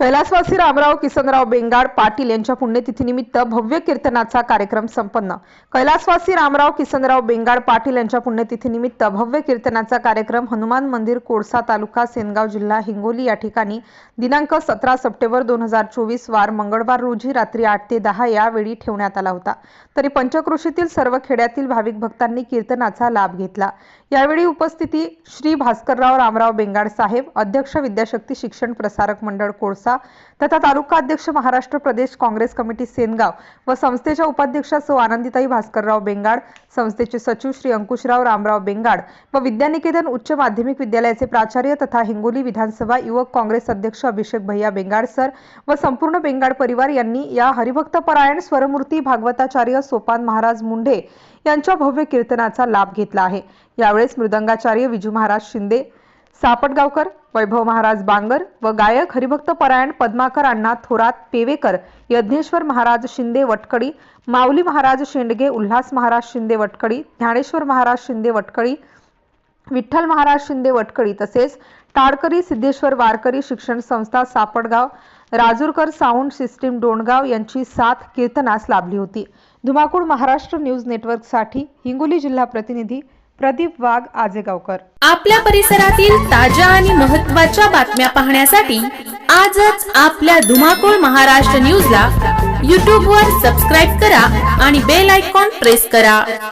कैलासवासी रामराव किसनराव बेंगाड पाटील यांच्या पुण्यतिथीनिमित्त भव्य कीर्तनाचा कार्यक्रम संपन्न. कैलासवासी रामराव किसनराव बेंगाड पाटील यांच्या पुण्यतिथीनिमित्त भव्य कीर्तनाचा कार्यक्रम हनुमान मंदिर कोळसा तालुका सेनगाव जिल्हा हिंगोली या ठिकाणी दिनांक सतरा सप्टेंबर दोन हजार चोवीस वार मंगळवार रोजी रात्री आठ ते दहा या वेळी ठेवण्यात आला होता. तरी पंचकृषीतील सर्व खेड्यातील भाविक भक्तांनी कीर्तनाचा लाभ घेतला. यावेळी उपस्थिती श्री भास्करराव रामराव बेंगाड साहेब अध्यक्ष विद्याशक्ती शिक्षण प्रसारक मंडळ कोळसा तथा तालुका अध्यक्ष महाराष्ट्र प्रदेश काँग्रेस कमिटी सेनगाव व संस्थेच्या उपाध्यक्षा सौ आनंदिताई भास्करराव बेंगाड संस्थेचे सचिव श्री अंकुशराव रामराव बेंगाड व विद्यानिकेतन उच्च माध्यमिक विद्यालयाचे प्राचार्य तथा हिंगोली विधानसभा युवक काँग्रेस अध्यक्ष अभिषेक भैया बेंगाड सर व संपूर्ण बेंगाड परिवार यांनी या हरिभक्त परायण स्वरमूर्ती भागवताचार्य सोपान महाराज मुंढे यांच्या भव्य कीर्तनाचा लाभ घेतला आहे. यावेळेस मृदंगाचार्य विजू महाराज शिंदे सापटगावकर वैभव महाराज बांगर व गायक हरिभक्त परायण पद्माकर अण्णा थोरात पेवेकर यज्ञेश्वर महाराज शिंदे वटकडी माऊली महाराज शेंडगे उल्हास महाराज शिंदे वटकडी ज्ञानेश्वर महाराज शिंदे वटकडी विठ्ठल महाराज शिंदे वटकडी तसेच टाळकरी सिद्धेश्वर वारकरी शिक्षण संस्था सापडगाव राजूरकर साऊंड सिस्टीम डोणगाव यांची साथ कीर्तनास लाभली होती. धुमाकूळ महाराष्ट्र न्यूज नेटवर्कसाठी हिंगोली जिल्हा प्रतिनिधी प्रदीप वाघ आजेगावकर. आपल्या परिसरातील ताज्या आणि महत्त्वाच्या बातम्या पाहण्यासाठी आजच आपल्या धुमाकूळ महाराष्ट्र न्यूजला यूट्यूबवर वर सबस्क्राईब करा आणि बेल आयकॉन प्रेस करा.